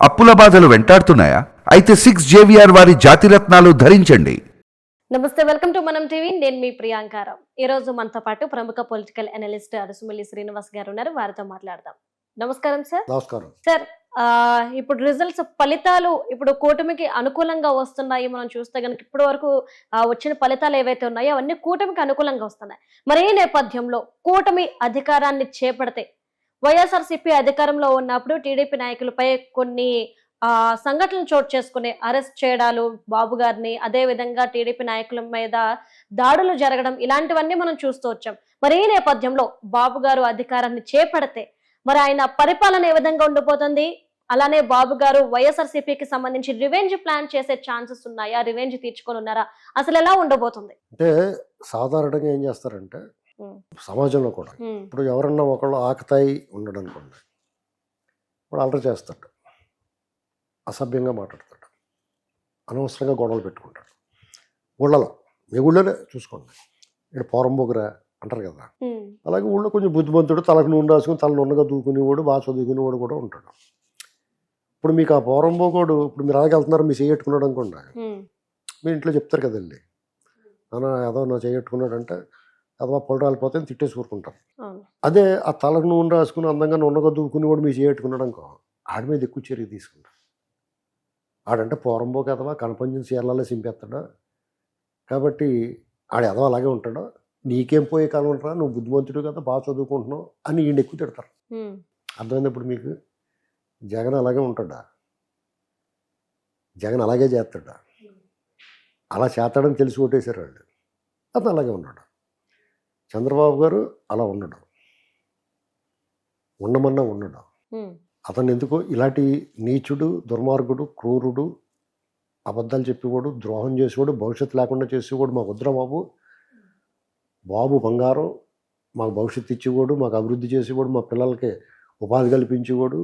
అప్పుల బాధలు వెంటాడుతున్నాయా? అయితే సిక్స్ జేవిఆర్ వారి జాతిరత్నాలు ధరించండి. నమస్తే వెల్కమ్ టు మనం టీవీ. నేను మీ ప్రియాంకారావు ఈ రోజు మనతో పాటు ప్రముఖ పొలిటికల్ అనలిస్ట్ అరసుమల్లి శ్రీనివాస్ గారు ఉన్నారు. వారితో మాట్లాడదాం. నమస్కారం సార్. నమస్కారం. సార్ ఆ, ఇప్పుడు రిజల్ట్స్ ఫలితాలు ఇప్పుడు కూటమికి అనుకూలంగా వస్తున్నాయి. మనం చూస్తే కనుక ఇప్పటి వరకు వచ్చిన ఫలితాలు ఏవైతే ఉన్నాయో అవన్నీ కూటమికి అనుకూలంగా వస్తున్నాయి. మరి ఈ నేపథ్యంలో కూటమి అధికారాన్ని చేపడితే వైఎస్ఆర్సీపీ అధికారంలో ఉన్నప్పుడు టీడీపీ నాయకులపై కొన్ని ఆ సంఘటనలు చోటు చేసుకుని అరెస్ట్ చేయడాలు బాబు గారిని అదే విధంగా టీడీపీ నాయకుల మీద దాడులు జరగడం ఇలాంటివన్నీ మనం చూస్తూ వచ్చాం. మరి ఈ నేపథ్యంలో బాబు గారు అధికారాన్ని చేపడితే మరి ఆయన పరిపాలన ఏ విధంగా ఉండిపోతుంది? అలానే బాబు గారు వైఎస్ఆర్సీపీకి సంబంధించి రివెంజ్ ప్లాన్ చేసే ఛాన్సెస్ ఉన్నాయా? రివెంజ్ తీర్చుకొని ఉన్నారా? అసలు ఎలా ఉండబోతుంది? అంటే సాధారణంగా ఏం చేస్తారంటే సమాజంలో కూడా. ఇప్పుడు ఎవరన్నా ఒకళ్ళు ఆకతాయి ఉన్నాడు అనుకోండి వాడు అలరి చేస్తాడు. అసభ్యంగా మాట్లాడతాడు అనవసరంగా గొడవలు పెట్టుకుంటాడు. ఊళ్ళలో మీ ఊళ్ళోనే చూసుకోండి. ఇక్కడ పోరంబోగురా అంటారు కదా. అలాగే ఊళ్ళో కొంచెం బుద్ధిమంతుడు తలకు నూనె రాసుకుని తల నున్నగా దూకునేవాడు బాగా చదువుకునేవాడు కూడా ఉంటాడు. ఇప్పుడు మీకు ఆ పోరంబోకోడు ఇప్పుడు మీరు అలాగే వెళ్తున్నారు మీ చేయట్టుకున్నాడు అనుకోండి. మీ ఇంట్లో చెప్తారు కదండి. నాన్న ఏదో నా చేయట్టుకున్నాడు అంటే అదవా పొల రాలిపోతే తిట్టేసి ఊరుకుంటారు అవును. అదే ఆ తలకు నూనె రాసుకుని అందంగా నున్నగా దూకుని కూడా మీ చేయట్టుకున్నాడు అనుకో ఆడి మీద ఎక్కువ చర్య తీసుకుంటారు ఆడంటే పోరంబో కదవా కనపంచిన చీరలలో సింపేస్తాడా కాబట్టి ఆడు ఎదవ అలాగే ఉంటాడు. నీకేం పోయే కాలం ఉంటారా నువ్వు బుద్ధిమంతుడు కదా బాగా చదువుకుంటున్నావు అని ఈయన ఎక్కువ తిడతారు. ఇప్పుడు మీకు? జగన్ అలాగే ఉంటాడా? జగన్ అలాగే చేస్తాడా? అలా చేస్తాడని తెలిసి ఓటేశారు వాళ్ళు. అతను అలాగే ఉన్నాడు. చంద్రబాబు గారు అలా ఉండడు. ఉండమన్నా ఉండడు. అతను ఎందుకో ఇలాంటి నీచుడు దుర్మార్గుడు క్రూరుడు అబద్ధాలు చెప్పేవాడు ద్రోహం చేసేవాడు భవిష్యత్తు లేకుండా చేసేవాడు మాకు వద్దురా బాబు. బాబు బంగారం మాకు భవిష్యత్తు ఇచ్చేవాడు మాకు అభివృద్ధి చేసేవాడు మా పిల్లలకి ఉపాధి కల్పించేవాడు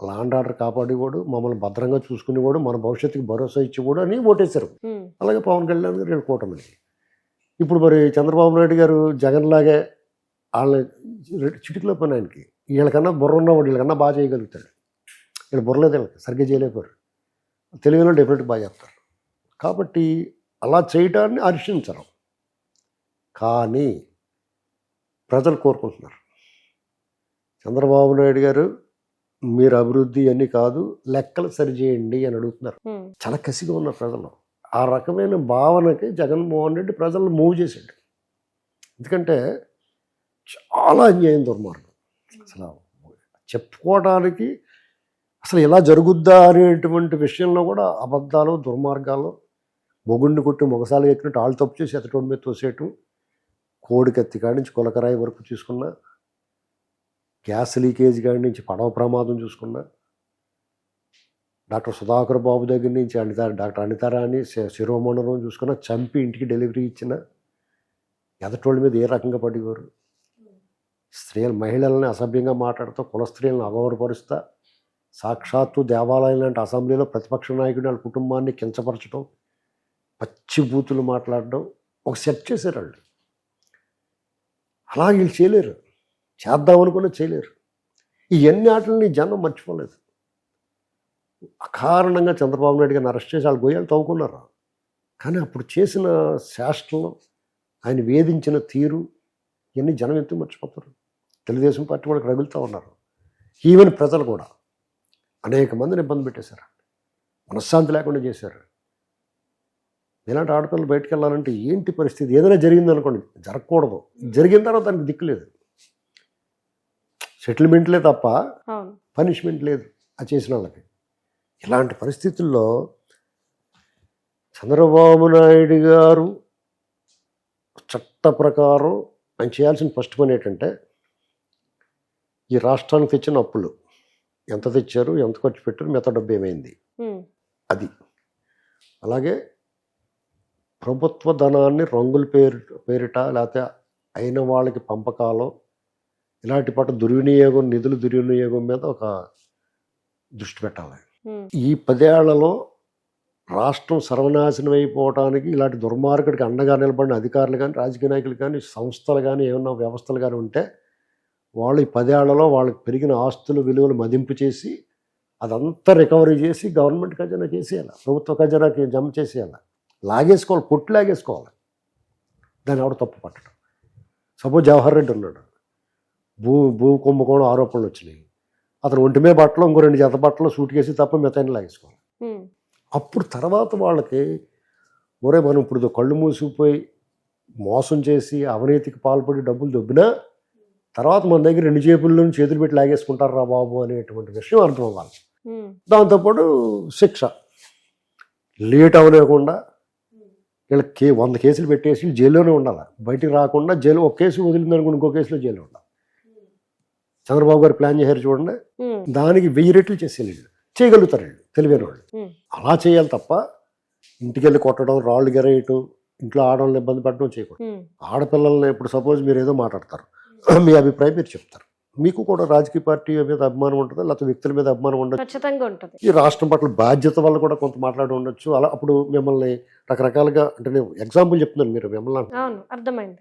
లాండ్ ఆర్డర్ కాపాడేవాడు మమ్మల్ని భద్రంగా చూసుకునేవాడు మన భవిష్యత్తుకి భరోసా ఇచ్చేవాడు అని ఓటేశారు. అలాగే పవన్ కళ్యాణ్ గారు కూటమిని ఇప్పుడు మరి చంద్రబాబు నాయుడు గారు జగన్ లాగే వాళ్ళని చిటికలో పని ఆయనకి. వీళ్ళకన్నా బుర్ర ఉన్నవాడు వీళ్ళకన్నా బాగా చేయగలుగుతాడు. వీళ్ళు బుర్రలేదు వీళ్ళకి సరిగ్గా చేయలేకపోయారు తెలుగులో డెఫినెట్ బాగా చెప్తారు. కాబట్టి అలా చేయడాన్ని హర్షించరు కానీ ప్రజలు కోరుకుంటున్నారు. చంద్రబాబు నాయుడు గారు మీరు అభివృద్ధి అని కాదు లెక్కలు సరిచేయండి అని అడుగుతున్నారు. చాలా కసిగా ఉన్న ప్రజలు. ఆ రకమైన భావనకి జగన్మోహన్ రెడ్డి ప్రజలను మూవ్ చేశాడు ఎందుకంటే చాలా అన్యాయం దుర్మార్గం. అసలు చెప్పుకోవడానికి అసలు ఇలా జరుగుద్దా అనేటువంటి విషయంలో కూడా అబద్ధాలు దుర్మార్గాలు మొగుడిని కొట్టి మొగసాలు ఎక్కినట్టు ఆళ్ళు తప్పు చేసి ఎత్తటోడి మీద తోసేయటం కోడికత్తి కాడి నుంచి కులకరాయి వరకు చూసుకున్నా గ్యాస్ లీకేజ్ కాడి నుంచి పడవ ప్రమాదం చూసుకున్నా డాక్టర్ సుధాకర్ బాబు దగ్గర నుంచి అనిత డాక్టర్ అనితారాణి శిరోమండలం చూసుకున్న చంపి ఇంటికి డెలివరీ ఇచ్చిన ఎదటోళ్ళ మీద ఏ రకంగా పడేవారు స్త్రీలు మహిళలని అసభ్యంగా మాట్లాడుతూ కుల స్త్రీలను అగౌరవపరుస్తా సాక్షాత్తు దేవాలయం లాంటి అసెంబ్లీలో ప్రతిపక్ష నాయకుడు వాళ్ళ కుటుంబాన్ని కించపరచడం పచ్చి బూతులు మాట్లాడడం ఒక సెట్ చేశారు వాళ్ళు. అలా వీళ్ళు చేయలేరు. చేద్దామనుకున్నా చేయలేరు. ఇవన్నీ ఆటలని జనం మర్చిపోలేదు. అకారణంగా చంద్రబాబు నాయుడు గారిని అరెస్ట్ చేసి వాళ్ళు గొయ్యాలు తవ్వుకున్నారు? కానీ అప్పుడు చేసిన శాస్త్రం ఆయన వేధించిన తీరు ఇవన్నీ జనం ఎందుకు మర్చిపోతారు? తెలుగుదేశం పార్టీ వాళ్ళకి రగులుతూ ఉన్నారు. ఈవెన్ ప్రజలు కూడా. అనేక మందిని ఇబ్బంది పెట్టేశారు. మనశ్శాంతి లేకుండా చేశారు. ఇలాంటి ఆడపిల్లలు బయటకు వెళ్ళాలంటే ఏంటి పరిస్థితి? ఏదైనా జరిగింది అనుకోండి జరగకూడదు. జరిగిన తర్వాత దానికి దిక్కు లేదు. సెటిల్మెంట్లే తప్ప పనిష్మెంట్ లేదు. ఆ చేసిన వాళ్ళకి. ఇలాంటి పరిస్థితుల్లో చంద్రబాబు నాయుడు గారు చట్ట ప్రకారం ఆయన చేయాల్సిన ఫస్ట్ పని ఏంటంటే ఈ రాష్ట్రానికి తెచ్చిన అప్పులు. ఎంత తెచ్చారు ఎంత ఖర్చు పెట్టారు మిగతా డబ్బు ఏమైంది? అది. అలాగే ప్రభుత్వ ధనాన్ని రంగుల పేరు పేరిట లేకపోతే అయిన వాళ్ళకి పంపకాలు ఇలాంటి పాట దుర్వినియోగం నిధుల దుర్వినియోగం మీద ఒక దృష్టి పెట్టాలి ఈ పదేళ్ళలో రాష్ట్రం సర్వనాశనం అయిపోవడానికి ఇలాంటి దుర్మార్గుడికి అండగా నిలబడిన అధికారులు కానీ రాజకీయ నాయకులు కానీ సంస్థలు కానీ ఏమన్నా వ్యవస్థలు కానీ ఉంటే వాళ్ళు ఈ పదేళ్ళలో వాళ్ళకి పెరిగిన ఆస్తులు విలువలు మదింపు చేసి అదంతా రికవరీ చేసి గవర్నమెంట్ ఖజానా చేసేయాలి ప్రభుత్వ ఖజానాకి జమ చేసేయాలి. లాగేసుకోవాలి పొట్టు లాగేసుకోవాలి. దాన్ని ఎవడ తప్పు పట్టడం. సపోజ్ జవహర్ రెడ్డి ఉన్నాడు. భూ భూ కుంభకోణం ఆరోపణలు వచ్చినాయి. అతను ఒంటిమే బట్టలు ఇంకో రెండు జత బట్టలు సూట్ కేసి తప్ప మిగతాన్ని లాగేసుకోవాలి. అప్పుడు తర్వాత వాళ్ళకి ఒరే మనం ఇప్పుడు కళ్ళు మూసిపోయి మోసం చేసి అవినీతికి పాల్పడి డబ్బులు దొబ్బినా తర్వాత మన దగ్గర రెండు చేతుల్లో చేతులు పెట్టి లాగేసుకుంటారు రా బాబు అనేటువంటి విషయం అర్థం అవ్వాలి దాంతోపాటు శిక్ష. లేట్ అవలేకుండా వీళ్ళకి కే వంద కేసులు పెట్టేసి జైల్లోనే ఉండాలి? బయటికి రాకుండా జైలు ఒక కేసు వదిలిందనుకోండి ఇంకో కేసులో జైల్లో ఉండాలి? చంద్రబాబు గారు ప్లాన్ చేశారు చూడండి. దానికి వెయ్యి రెట్లు చేసేది వీళ్ళు చేయగలుగుతారు వీళ్ళు తెలివైన వాళ్ళు. అలా చేయాలి తప్ప ఇంటికి వెళ్ళి కొట్టడం రాళ్ళు గెరేయటం ఇంట్లో ఆడవాళ్ళని ఇబ్బంది పెట్టడం చేయకూడదు. ఆడపిల్లల్ని ఇప్పుడు సపోజ్ మీరు ఏదో మాట్లాడతారు. మీ అభిప్రాయం మీరు చెప్తారు. మీకు కూడా రాజకీయ పార్టీ మీద అభిమానం ఉంటుంది? లేకపోతే వ్యక్తుల మీద అభిమానం ఉంటుంది. ఈ రాష్ట్రం పట్ల బాధ్యత వల్ల కూడా కొంత మాట్లాడి ఉండొచ్చు. అలా అప్పుడు మిమ్మల్ని రకరకాలుగా అంటే నేను ఎగ్జాంపుల్ చెప్తున్నాను మీరు మిమ్మల్ని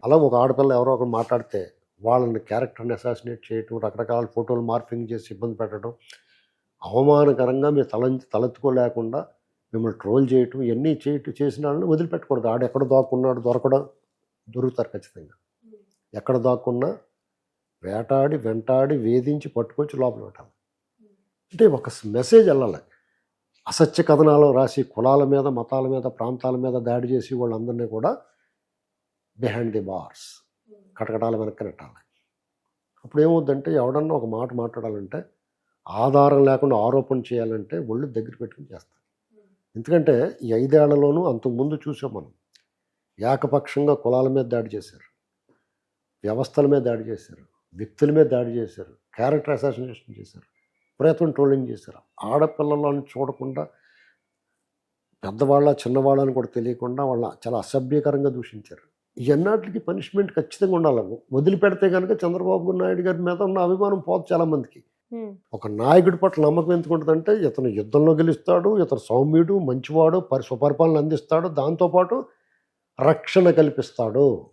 అలా ఒక ఆడపిల్ల ఎవరో ఒకరు మాట్లాడితే వాళ్ళని క్యారెక్టర్ని అసాసినేట్ చేయటం రకరకాల ఫోటోలు మార్పింగ్ చేసి ఇబ్బంది పెట్టడం అవమానకరంగా మీరు తల తలెత్తుకోలేకుండా మిమ్మల్ని ట్రోల్ చేయటం ఇవన్నీ చేయటం చేసిన వాళ్ళని వదిలిపెట్టకూడదు. ఆడు ఎక్కడ దాక్కున్నాడు దొరకడం దొరుకుతారు ఖచ్చితంగా. ఎక్కడ దాక్కున్నా వేటాడి వెంటాడి వేధించి పట్టుకొచ్చి లోపల పెట్టాలి. అంటే ఒక మెసేజ్ వెళ్ళాలి. అసత్య కథనాలు రాసి కులాల మీద మతాల మీద ప్రాంతాల మీద దాడి చేసి వాళ్ళందరినీ కూడా బిహైండ్ ది బార్స్ కటకటాల వెనక్కి నెట్టాలి అప్పుడు ఏమవుద్దంటే ఎవడన్నా ఒక మాట మాట్లాడాలంటే ఆధారం లేకుండా ఆరోపణ చేయాలంటే ఒళ్ళు దగ్గర పెట్టుకుని చేస్తారు. ఎందుకంటే ఈ ఐదేళ్ళలోనూ అంతకుముందు చూసాం మనం. ఏకపక్షంగా కులాల మీద దాడి చేశారు. వ్యవస్థల మీద దాడి చేశారు. వ్యక్తుల మీద దాడి చేశారు. క్యారెక్టర్ అసాసినేషన్ చేశారు. ప్రయత్నం ట్రోలింగ్ చేశారు. ఆడపిల్లలను చూడకుండా పెద్దవాళ్ళ చిన్నవాళ్ళని కూడా తెలియకుండా వాళ్ళ చాలా అసభ్యకరంగా దూషించారు. ఇవన్నిటికి పనిష్మెంట్ ఖచ్చితంగా ఉండాలి వదిలిపెడితే కనుక చంద్రబాబు నాయుడు గారి మీద ఉన్న అభిమానం పోదు చాలా మందికి. ఒక నాయకుడి పట్ల నమ్మకం ఎందుకు ఉంటుందంటే ఇతను యుద్ధంలో గెలుస్తాడు ఇతను సౌమ్యుడు మంచివాడు పరి సుపరిపాలన అందిస్తాడు దాంతోపాటు రక్షణ కల్పిస్తాడు.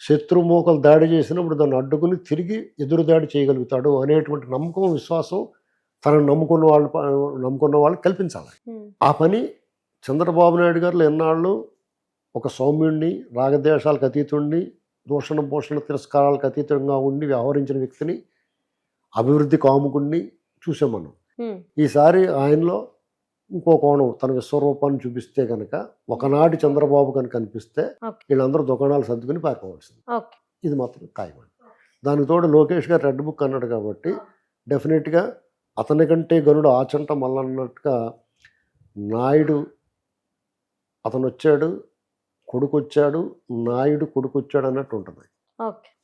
శత్రుమూకలు దాడి చేసినప్పుడు దాన్ని అడ్డుకుని తిరిగి ఎదురు దాడి చేయగలుగుతాడు అనేటువంటి నమ్మకం విశ్వాసం తనను నమ్ముకున్న వాళ్ళు నమ్ముకున్న వాళ్ళు కల్పించాలి. ఆ పని చంద్రబాబు నాయుడు గారు ఎన్నాళ్ళు ఒక సౌమ్యుణ్ణి రాగద్వేషాలకు అతీతుణ్ణి దూషణ పోషణ తిరస్కారాలకు అతీతంగా ఉండి వ్యవహరించిన వ్యక్తిని అభివృద్ధి కాముకుణ్ణి చూసాం మనం. ఈసారి ఆయనలో ఇంకో కోణం తన విశ్వరూపాన్ని చూపిస్తే కనుక ఒకనాటి చంద్రబాబు కనుక కనిపిస్తే. వీళ్ళందరూ దుకాణాలు సర్దుకుని పారిపోవాల్సింది. ఇది మాత్రం ఖాయం దానికి తోడు లోకేష్ గారు రెడ్ బుక్ అన్నాడు కాబట్టి డెఫినెట్గా అతని కంటే గనుడు ఆచంట మల్లన్నట్టుగా నాయుడు అతను వచ్చాడు కొడుకు వచ్చాడు నాయుడు కొడుకు వచ్చాడు అన్నట్టు ఉంటుంది.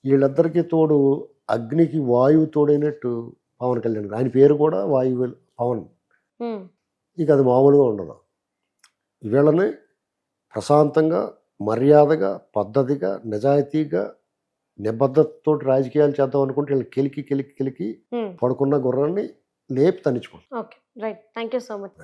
వీళ్ళిద్దరికీ తోడు అగ్నికి వాయువు తోడైనట్టు పవన్ కళ్యాణ్. ఆయన పేరు కూడా వాయువు పవన్. ఇక అది మామూలుగా ఉండదు. వీళ్ళని ప్రశాంతంగా మర్యాదగా పద్ధతిగా నిజాయితీగా నిబద్ధతతో రాజకీయాలు చేద్దాం అనుకుంటే వీళ్ళు కెలికి కెలికి కెలికి పడుకున్న గుర్రాన్ని లేపి తనించుకుంటారు okay. Right. Thank you so much.